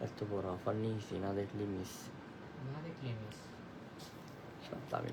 এত বড় অফার নিয়েছি না দেখলি মিস না দেখলে মিস সব দামি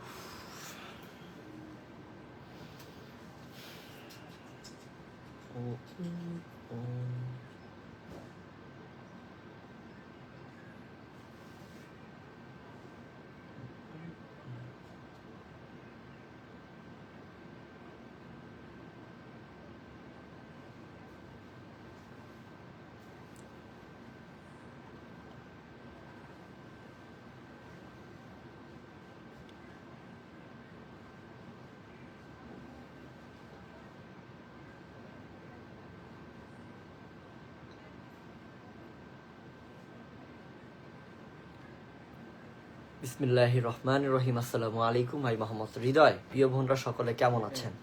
বিসমিল্লাহ রহমান রহিম আসসালামু আলাইকুম ভাই মোহাম্মদ হৃদয়। প্রিয় বোনরা, সকলে কেমন আছেন?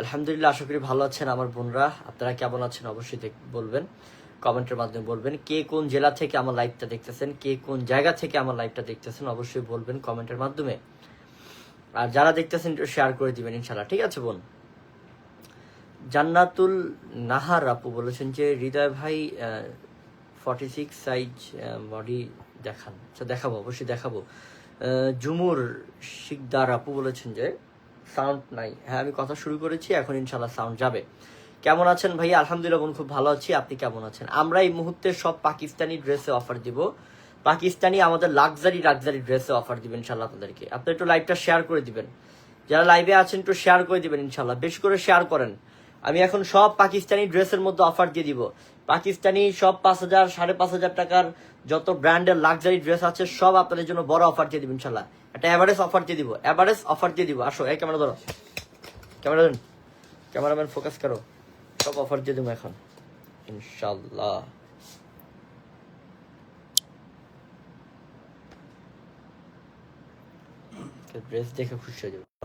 আলহামদুলিল্লাহ, আশা করি ভালো আছেন আমার বোনরা। আপনারা কেমন আছেন অবশ্যই বলবেন, কমেন্টের মাধ্যমে বলবেন। কে কোন জেলা থেকে আমার লাইভটা দেখতেছেন, কে কোন জায়গা থেকে আমার লাইভটা দেখতেছেন অবশ্যই বলবেন কমেন্টের মাধ্যমে। আর যারা দেখতেছেন, একটু শেয়ার করে দিবেন ইনশাল্লাহ ঠিক আছে বোন? জান্নাতুল নাহার আপু বলেছেন যে, হৃদয় ভাই ফর্টি সিক্স সাইজ বডি দেখান। আচ্ছা দেখাবো, অবশ্যই দেখাবো। জুমুর শিকদার আপু বলেছেন যে, সাউন্ড নাই। হ্যাঁ আমি কথা শুরু করেছি, এখন ইনশাল্লাহ সাউন্ড যাবে। কেমন আছেন ভাই আলহামদুলিল্লাহ, বোন, খুব ভালো আছি। আপনি কেমন আছেন? আমরা এই মুহূর্তে সব পাকিস্তানি ড্রেসে অফার দিব। পাকিস্তানি আমাদের লাক্সারি লাক্সারি ড্রেসে অফার দিবেন ইনশাল্লাহ আপনাদেরকে আপনি একটু লাইভটা শেয়ার করে দিবেন। যারা লাইভে আছেন, একটু শেয়ার করে দিবেন ইনশাল্লাহ বেশি করে শেয়ার করেন। আমি এখন সব পাকিস্তানি ড্রেসের মধ্যে অফার দিয়ে দিব। পাকিস্তানি সব পাঁচ হাজার, সাড়ে পাঁচ হাজার টাকার যত ব্র্যান্ডের লাক্সারি ড্রেস আছে, সব আপনাদের জন্য বড় অফার দিয়ে দিব ইনশাল্লাহ। একটা অ্যাভারেজ অফার দিয়ে দিব অ্যাভারেজ অফার দিয়ে দিব। আসো, এই ক্যামেরা ধরো। ক্যামেরা ধরুন। ক্যামেরাম্যান ফোকাস করো। সব অফার দিয়ে দেবো এখন। ইনশাল্লাহ। ড্রেস দেখে খুশি হয়ে যাবে।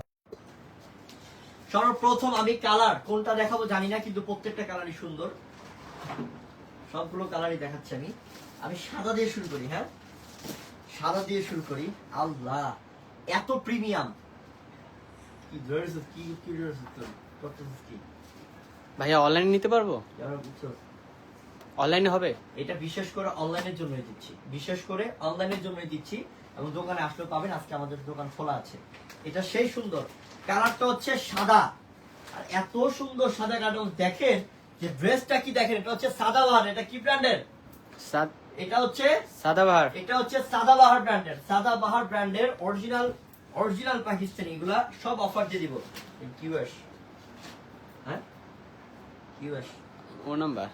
সর্বপ্রথম আমি কালার কোনটা দেখাবো জানি না কিন্তু প্রত্যেকটা কালারই সুন্দর। সবগুলো কালারই দেখাচ্ছি আমি। আমি সাদা দিয়ে শুরু করি হ্যাঁ? সাদা দিয়ে শুরু করি। আল্লাহ এত প্রিমিয়াম কি ড্রেস কি কি ড্রেস করতেছিস কি? ভাইয়া অনলাইনে নিতে পারব? যারা অনলাইনে হবে? এটা বিশেষ করে অনলাইনের জন্যই দিচ্ছি। বিশেষ করে অনলাইনের জন্যই দিচ্ছি। এবং দোকানে আসলে পাবেন আজকে আমাদের দোকান খোলা আছে। এটা সেই সুন্দর। কালারটা হচ্ছে সাদা। আর এত সুন্দর সাদা কার্টন দেখেন যে ড্রেসটা কি দেখেন? এটা হচ্ছে সাদা বাহার এটা কি ব্র্যান্ডের? এটা হচ্ছে সাদাবাহার। এটা হচ্ছে সাদাবাহার ব্র্যান্ডের। সাদাবাহার ব্র্যান্ডের অরিজিনাল অরিজিনাল পাকিস্তানি। এগুলা সব অফার দিয়ে দিব। কিউএস। হ্যাঁ? কিউএস। ও নাম্বার?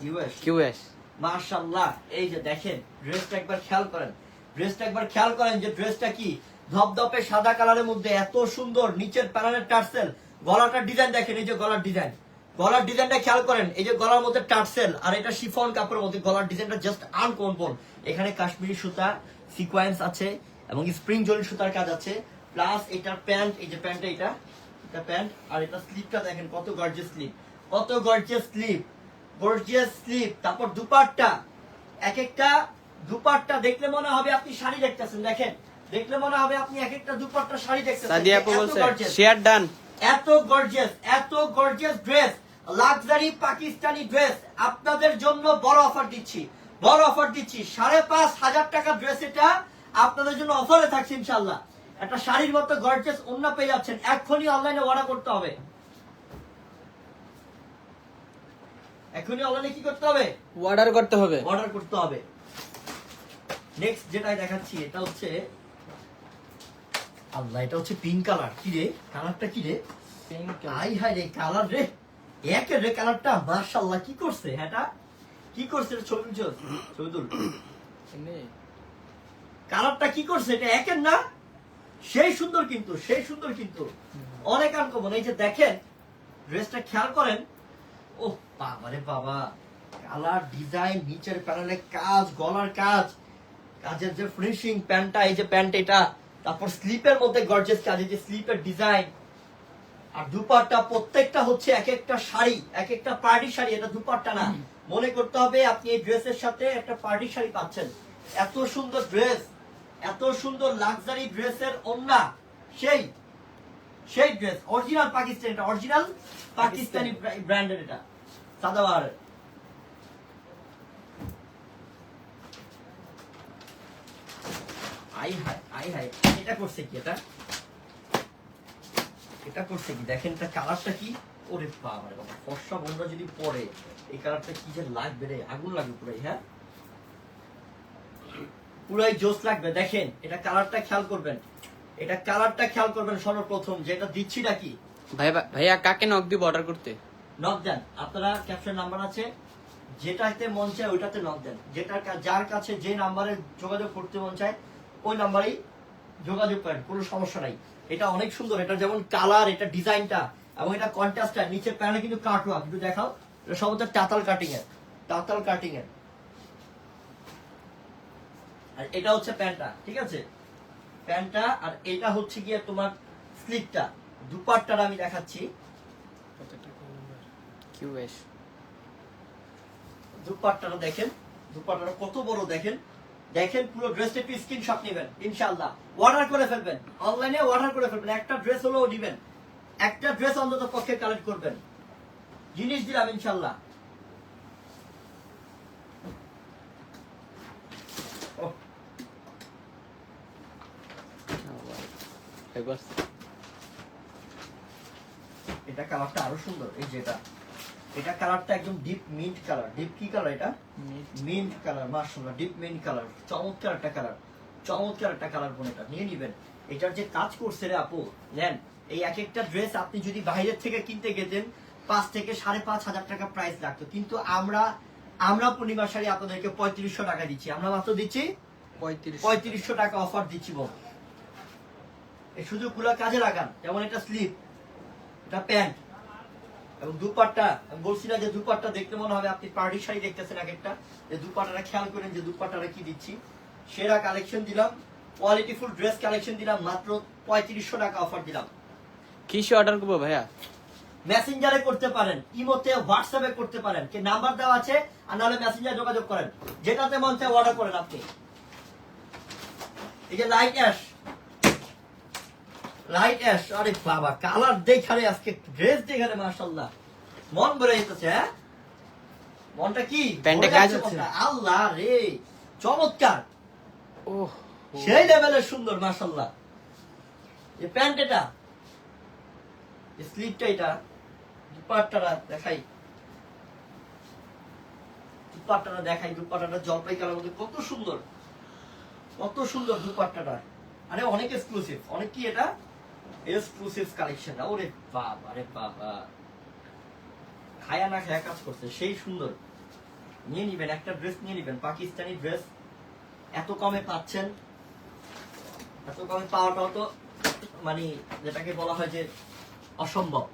কিউএস। কিউএস। মাশাআল্লাহ। এই যে দেখেন ড্রেসটা একবার খেয়াল করেন। ড্রেসটা একবার খেয়াল করেন যে ড্রেসটা কি? ধপধপে সাদা কালারের মধ্যে এত সুন্দর নিচের প্যানেলের টার্সেল। গলাটার ডিজাইন দেখেন, এই যে গলার ডিজাইন গলার ডিজাইনটা খেয়াল করেন, এই যে গলার মধ্যে টার্সেল আর এটা শিফন কাপড়ের মধ্যে গলার ডিজাইনটা জাস্ট আনকমন এখানে কাশ্মীরি সুতা সিকোয়েন্স আছে এবং স্প্রিং জরি সুতার কাজ আছে। প্লাস এটার প্যান্ট, এই যে প্যান্টটা এটা এটা প্যান্ট আর এটা স্লিপটা দেখেন, কত গর্জিয়াস স্লিপ কত গর্জিয়াস স্লিপ গর্জিয়াস স্লিপ তারপর দুপাট্টা এক একটা দুপাট্টা দেখলে মনে হবে আপনি শাড়ি দেখতেছেন, দেখেন। দেখলে মনে হবে আপনি এক একটা দুপাট্টা শাড়ি দেখতেছেন। সাদিয়া আপু বলছে শেয়ার ডান এত গর্জিয়াস এত gorgeous dress luxury Pakistani dress আপনাদের জন্য বড় অফার দিচ্ছি বড় অফার দিচ্ছি। সাড়ে পাঁচ হাজার টাকা ড্রেস এটা আপনাদের জন্য অফারে থাকছে ইনশাল্লাহ একটা শাড়ির মতো গর্জিয়াস অন্য পেয়ে যাচ্ছেন। এখনই অনলাইনে অর্ডার করতে হবে। এখনই অনলাইনে কি করতে হবে? অর্ডার করতে হবে। অর্ডার করতে হবে। নেক্সট যেটা দেখাচ্ছি এটা হচ্ছে আল্লাহ এটা হচ্ছে পিঙ্ক কালার কি রে? কালারটা কি রে? আই হাই রে কালার রে। একের রে কালারটা মাশাআল্লাহ কি করছে? হ্যাঁটা কি করছে ছবি ছবি তুল। কালারটা কি করছে? এটা একের না? সেই সুন্দর কিন্তু সেই সুন্দর কিন্তু। অনেক আনকমন এই যে দেখেন ড্রেসটা খেয়াল করেন। ও বাবা রে বাবা। কালার ডিজাইন নিচের প্যানেলে কাজ গলার কাজ। কাজের যে ফিনিশিং প্যান্টটা এই যে প্যান্ট এটা তারপর স্লিপের মধ্যে গর্জেস কাজ যে স্লিপের ডিজাইন আর দুপাট্টা প্রত্যেকটা হচ্ছে এক একটা শাড়ি এক একটা পার্টি শাড়ি এটা দুপাট্টা না। মনে করতে হবে আপনি এই ড্রেসের সাথে একটা পার্টি শাড়ি পাচ্ছেন। এত সুন্দর ড্রেস এত সুন্দর লাক্সারি ড্রেসের ওন্না সেই সেই ড্রেস। অরিজিনাল পাকিস্তানি এটা অরিজিনাল পাকিস্তানি ব্র্যান্ডের এটা সাদাবার আই হাই আই হাই এটা করছে কি এটা? এটা করছে কি? দেখেন এটা কালারটা কি? ওরে বাবা বাবা ফর্সা বন্ধুরা যদি পরে এই কালারটা কি যে লাগবে রে? আগুন লাগবে পুরাই হ্যাঁ? পুরাই জোস লাগবে। দেখেন এটা কালারটা খেয়াল করবেন। এটা কালারটা খেয়াল করবেন সর্বপ্রথম যেটা দিচ্ছি নাকি? ভাইয়া ভাইয়া কাকে নক দিব অর্ডার করতে? নক দেন। আপনারা ক্যাপশন নাম্বার আছে যেটাতে মন চায় ওইটাতে নক দেন। যেটার কা- যার কাছে যে নাম্বারে যোগাযোগ করতে মন চায় ওই নাম্বারেই যোগাযোগ করেন কোনো সমস্যা নাই। এটা অনেক সুন্দর এটা যেমন কালার এটা ডিজাইনটা এবং এটা কন্ট্রাস্টটা নিচের প্যানেলে কিন্তু কাটওয়া কিন্তু দেখাও এটা সমস্ত টাতাল কাটিং এর টাতাল কাটিং এর। আর এটা হচ্ছে প্যান্টটা ঠিক আছে? প্যান্টটা আর এটা হচ্ছে গিয়ে তোমার স্লিপটা দুপাট্টাটা আমি দেখাচ্ছি। দুপাট্টাটা দেখেন দুপাট্টাটা কত বড় দেখেন। দেখেন পুরো ড্রেসটা একটু স্ক্রিনশট নেবেন ইনশাআল্লাহ। অর্ডার করে ফেলবেন। অনলাইনে অর্ডার করে ফেলবেন। একটা ড্রেস হলেও দিবেন। একটা ড্রেস অন্তত পক্ষে কালেক্ট করবেন। জিনিস দিলাম ইনশাআল্লাহ। ওহ, এটা কালারটা আরও সুন্দর এই যে এটা কালারটা একদম ডিপ মিন্ট কালার ডিপ কি কালার এটা? মিন্ট কালার মার্শাল্লাহ ডিপ মিন্ট কালার চমৎকার একটা কালার চমৎকার একটা কালার বোন এটা। নিয়ে নিবেন। এটার যে কাজ করছে রে আপু নেন এই এক একটা ড্রেস আপনি যদি বাইরের থেকে কিনতে গেতেন পাঁচ থেকে সাড়ে পাঁচ হাজার টাকা প্রাইস লাগতো। কিন্তু আমরা আমরা পূর্ণিমা শাড়ি আপনাদেরকে পঁয়ত্রিশশো টাকা দিচ্ছি। আমরা মাত্র দিচ্ছি পঁয়ত্রিশ পঁয়ত্রিশশো টাকা অফার দিচ্ছি বোন এই সুযোগগুলো কাজে লাগান। যেমন এটা স্লিপ এটা প্যান্ট এবং দুপাট্টা আমি বলছি না যে দুপাট্টা দেখতে মনে হবে আপনি পার্টি শাড়ি দেখতেছেন এক একটা যে দুপাট্টাটা খেয়াল করেন যে দুপাট্টাটা কি দিচ্ছি। সেরা কালেকশন দিলাম কোয়ালিটিফুল ড্রেস কালেকশন দিলাম মাত্র পঁয়ত্রিশশো টাকা অফার দিলাম। কিসে অর্ডার করব ভাইয়া? মেসেঞ্জারে করতে পারেন ইমোতে হোয়াটসঅ্যাপে করতে পারেন কি নাম্বার দেওয়া আছে আর নাহলে মেসেঞ্জারে যোগাযোগ করেন। যেটাতে মন চায় অর্ডার করেন আপনি। এই যে লাইট অ্যাশ লাইট অ্যাশ আরে বাবা কালার দেখারে আজকে ড্রেস দেখারে মাশাআল্লাহ। মন ভরে যেতেছে হ্যাঁ? মনটা কি? প্যান্টে কাজ হচ্ছে? আল্লাহ রে চমৎকার। ও। সেই লেভেলের সুন্দর এই প্যান্ট এটা এই স্লিপটা এটা দুপাট্টাটা দেখাই। দুপাট্টাটা দেখাই দুপাট্টাটা জলপাই কালার মধ্যে কত সুন্দর। কত সুন্দর দুপাট্টাটা। আরে অনেক এক্সক্লুসিভ অনেক কি এটা? এক্সক্লুসিভ কালেকশন ওরে বাবা আরে বাবা। খায়া না খায়া কাজ করছে, সেই সুন্দর। নিয়ে নিবেন, একটা ড্রেস নিয়ে নিবেন, পাকিস্তানি ড্রেস এত কমে পাচ্ছেন। এত কমে পাওয়াটাও তো মানে যেটাকে বলা হয় যে অসম্ভব।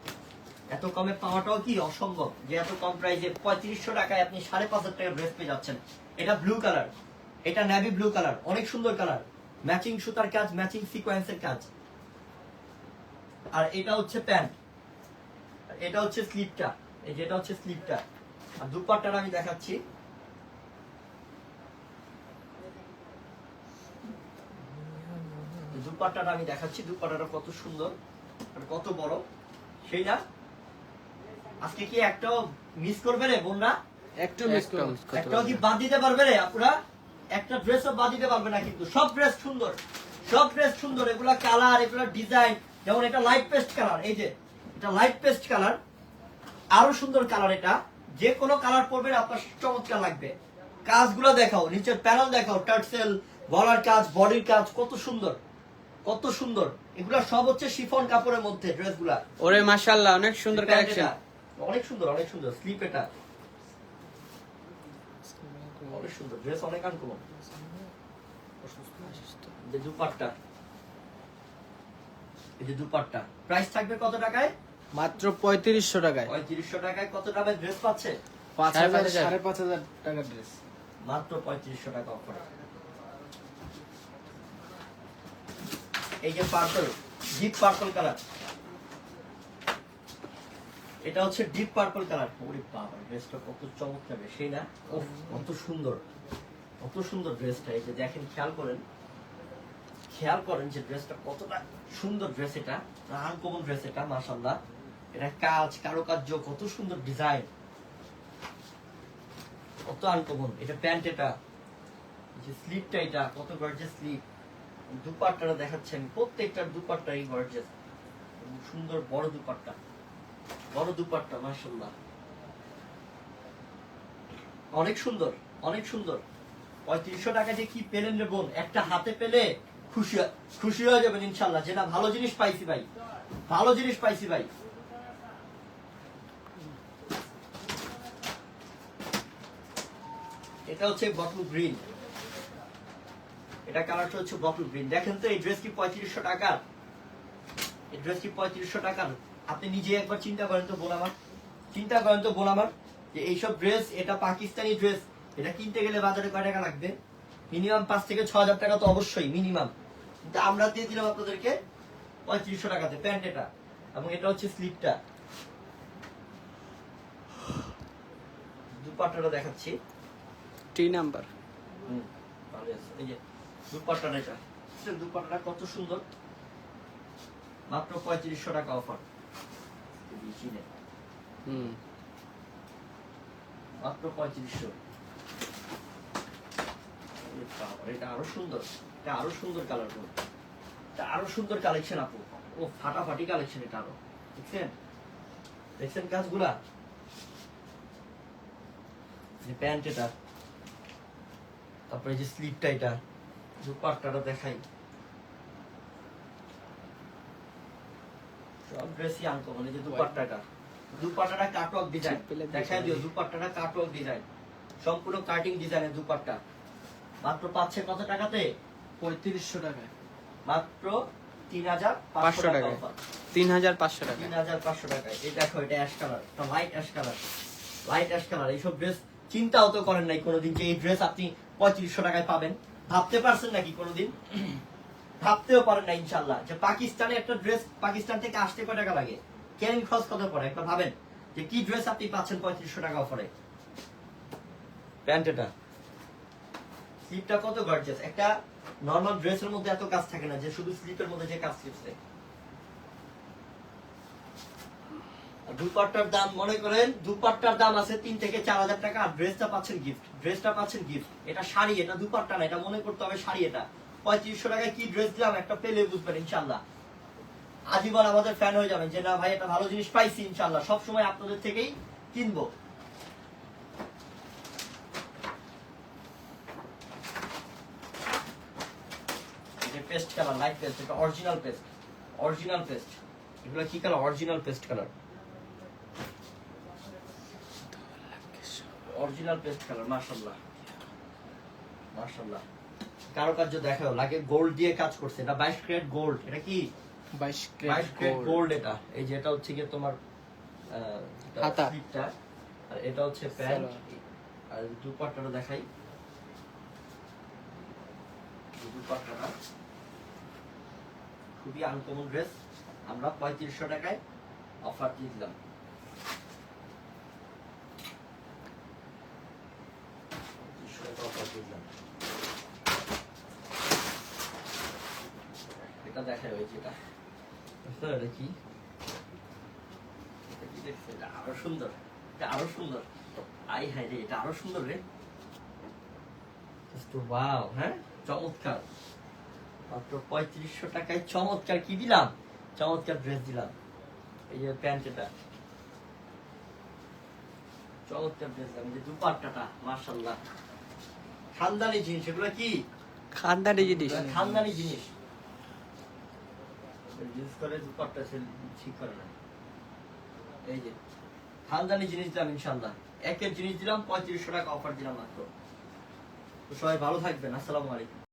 এত কমে পাওয়াটাও কি অসম্ভব যে এত কম প্রাইসে পঁয়ত্রিশশো টাকায় আপনি সাড়ে পাঁচ হাজার টাকা ড্রেস পেয়ে যাচ্ছেন? এটা ব্লু কালার এটা নেভি ব্লু কালার অনেক সুন্দর কালার ম্যাচিং সুতার কাজ ম্যাচিং সিকোয়েন্সের কাজ। আর এটা হচ্ছে প্যান্ট। এটা হচ্ছে স্লিপটা। এই যেটা হচ্ছে স্লিপটা। আর দুপাট্টাটা আমি দেখাচ্ছি। দুপাট্টাটা আমি দেখাচ্ছি। দুপাট্টাটা কত সুন্দর আর কত বড়। সেই না? আজকে কি একটাও মিস করবে রে বোনরা? একটু মিস করুন একটাও কি বাদ দিতে পারবে রে আপুরা? একটা ড্রেসও বাদ দিতে পারবে না কিন্তু। সব ড্রেস সুন্দর। সব ড্রেস সুন্দর। এগুলা কালার এগুলা ডিজাইন যেমন এটা লাইট পেস্ট কালার এই যে এটা লাইট পেস্ট কালার আরও সুন্দর কালার এটা। যে কোনো কালার পরবেন আপনার চমৎকার লাগবে। কাজগুলো দেখাও নিচের প্যানেল দেখাও টার্সেল গলার কাজ বডির কাজ কত সুন্দর কত সুন্দর। এগুলা সব হচ্ছে শিফন কাপড়ের মধ্যে ড্রেসগুলা। ওরে মাশাআল্লাহ অনেক সুন্দর কালেকশন অনেক সুন্দর অনেক সুন্দর স্লিপ এটা। অনেক সুন্দর ড্রেস অনেক আনকমন। এই যে দুপাট্টা। এই যে দুপাট্টা। প্রাইস থাকবে কত টাকায়? মাত্র পঁয়ত্রিশশো টাকায়। পঁয়ত্রিশশো টাকায় কত টাকায় ড্রেস পাচ্ছে? পাঁচ হাজার সাড়ে পাঁচ হাজার টাকার ড্রেস মাত্র পঁয়ত্রিশশো টাকা অফার এই যে পার্পল ডিপ পার্পল কালার এটা হচ্ছে ডিপ পার্পল কালার ওরে বাবা ড্রেসটা কত চমৎকার সেই না? ওহ কত সুন্দর। কত সুন্দর ড্রেসটা এই যে দেখেন খেয়াল করেন। খেয়াল করেন যে ড্রেসটা কতটা সুন্দর ড্রেস এটা আনকমন ড্রেস এটা মাশাল্লাহ এটা কাজ, কারুকার্য, কত সুন্দর ডিজাইন কত আনকমন এটা প্যান্ট এটা যে স্লিপটা এটা, কত গর্জিয়াস স্লিপ দুপাট্টাটা দেখাচ্ছি আমি প্রত্যেকটার দুপাট্টাই গর্জিয়াস সুন্দর বড় দুপাট্টা। বড় দুপাট্টা মাশাল্লাহ অনেক সুন্দর অনেক সুন্দর। পঁয়ত্রিশশো টাকা দিয়ে কি পেলেন রে বোন? একটা হাতে পেলে খুশি খুশি হয়ে যাবেন ইনশাল্লাহ। যে না ভালো জিনিস পাইছি ভাই। ভালো জিনিস পাইছি ভাই। এটা হচ্ছে বটল গ্রিন এটা কালারটা হচ্ছে বটল গ্রিন দেখেন তো, এই ড্রেস কি পঁয়ত্রিশশো টাকার? এই ড্রেস কি পঁয়ত্রিশশো টাকার? আপনি নিজে একবার চিন্তা করেন তো, বোন আমার। চিন্তা করেন তো, বোন আমার, যে এইসব ড্রেস এটা পাকিস্তানি ড্রেস এটা কিনতে গেলে বাজারে কয় টাকা লাগবে? মিনিমাম পাঁচ থেকে ছ হাজার টাকা তো অবশ্যই মিনিমাম। কিন্তু আমরা দিয়ে দিলাম আপনাদেরকে পঁয়ত্রিশশো টাকাতে প্যান্ট এটা। এবং এটা হচ্ছে স্লিপটা। দুপাট্টাটা দেখাচ্ছি। T number. হুম। এই যে দুপাট্টাটা এটা। দেখছেন দুপাট্টাটা কত সুন্দর। মাত্র পঁয়ত্রিশশো টাকা অফার। হুম। মাত্র পঁয়ত্রিশশো। এটা আরও সুন্দর এটা আরও সুন্দর কালার এটা আরও সুন্দর কালেকশন আপু ও ফাটাফাটি কালেকশন এটা আরও দেখছেন দেখছেন কাজগুলা প্যান্ট এটা তারপরে যে স্লিপটা এটা দুপাট্টাটা দেখাই সব ড্রেসই আনকমন এই যে দুপাট্টাটা দুপাট্টাটা কাটওয়ার্ক ডিজাইন দেখাই দিও দুপাট্টাটা কাটওয়ার্ক ডিজাইন সম্পূর্ণ কাটিং ডিজাইনের দুপাট্টা মাত্র পাচ্ছে কত টাকাতে? পঁয়ত্রিশশো টাকায়। মাত্র তিন হাজার পাঁচশো টাকা তিন হাজার পাঁচশো টাকা তিন হাজার পাঁচশো টাকায়। এই দেখো এটা অ্যাশ কালার এটা light ash colour light ash colour এইসব ড্রেস চিন্তাও তো করেন নাই কোনোদিন যে এই ড্রেস আপনি পঁয়ত্রিশশো টাকায় পাবেন। ভাবতে পারছেন নাকি কোনোদিন? ভাবতেও পারেন না ইনশাল্লাহ যে পাকিস্তানে একটা ড্রেস পাকিস্তান থেকে আসতে কয় টাকা লাগে? ক্যারিং খরচ কত পড়ে? একটা ভাবেন যে কি ড্রেস আপনি পাচ্ছেন পঁয়ত্রিশশো টাকা অফারে প্যান্ট এটা? স্লিপটা কত গর্জিয়াস একটা নর্মাল ড্রেসের মধ্যে এত কাজ থাকে না, যে শুধু স্লিপের মধ্যে যে কাজ আর দুপাট্টার দাম, মনে করেন, দুপাট্টার দাম আছে তিন থেকে চার হাজার টাকা, আর ড্রেসটা পাচ্ছেন গিফট ড্রেসটা পাচ্ছেন গিফট এটা শাড়ি, এটা দুপাট্টা না, এটা মনে করতে হবে শাড়ি এটা। পঁয়ত্রিশশো টাকায় কি ড্রেস দিলাম? একটা পেলে বুঝবেন ইনশাল্লাহ আজীবন আমাদের ফ্যান হয়ে যাবেন যে, না ভাই, এটা ভালো জিনিস পাইছি ইনশাল্লাহ সবসময় আপনাদের থেকেই কিনবো। পেস্ট কালার লাইট পেস্ট এটা অরিজিনাল পেস্ট অরিজিনাল পেস্ট এগুলো কি colour original paste colour original paste colour মাশাআল্লাহ। মাশাআল্লাহ। কারুকার্য দেখাও লাগে গোল্ড দিয়ে কাজ করছে এটা 22 ক্যারেট গোল্ড এটা কি? 22 ক্যারেট গোল্ড এটা। এই যে এটা হচ্ছে গিয়ে তোমার হাতা। আর এটা হচ্ছে প্যান্ট। আর দুপাট্টাটা দেখাই। দুপাট্টাটা। খুবই আনকমন ড্রেস। আমরা পঁয়ত্রিশশো টাকায় অফার দিয়ে দিলাম। পঁয়ত্রিশশো টাকা offer এটা ওই যেটা বুঝতে পারলে কি? এটা কি এটা আরও সুন্দর। এটা আরও সুন্দর। আই হাই রে এটা আরও সুন্দর রে। ওয়াও হ্যাঁ? চমৎকার। মাত্র পঁয়ত্রিশশো টাকায় চমৎকার কি দিলাম? চমৎকার ড্রেস দিলাম। এই যে প্যান্ট এটা। চমৎকার ড্রেস দিলাম। যে দুপাট্টাটা মার্শাল্লাহ খানদানি জিনিস এগুলো কি? খানদানি জিনিস। খানদানি জিনিস। ইউজ করে দুপাট্টা সে ঠিক করে না। এই যে খানদানি জিনিস দিলাম ইনশাল্লাহ একের জিনিস দিলাম পঁয়ত্রিশশো টাকা অফার দিলাম মাত্র। তো সবাই ভালো থাকবেন। আসসালামু আলাইকুম।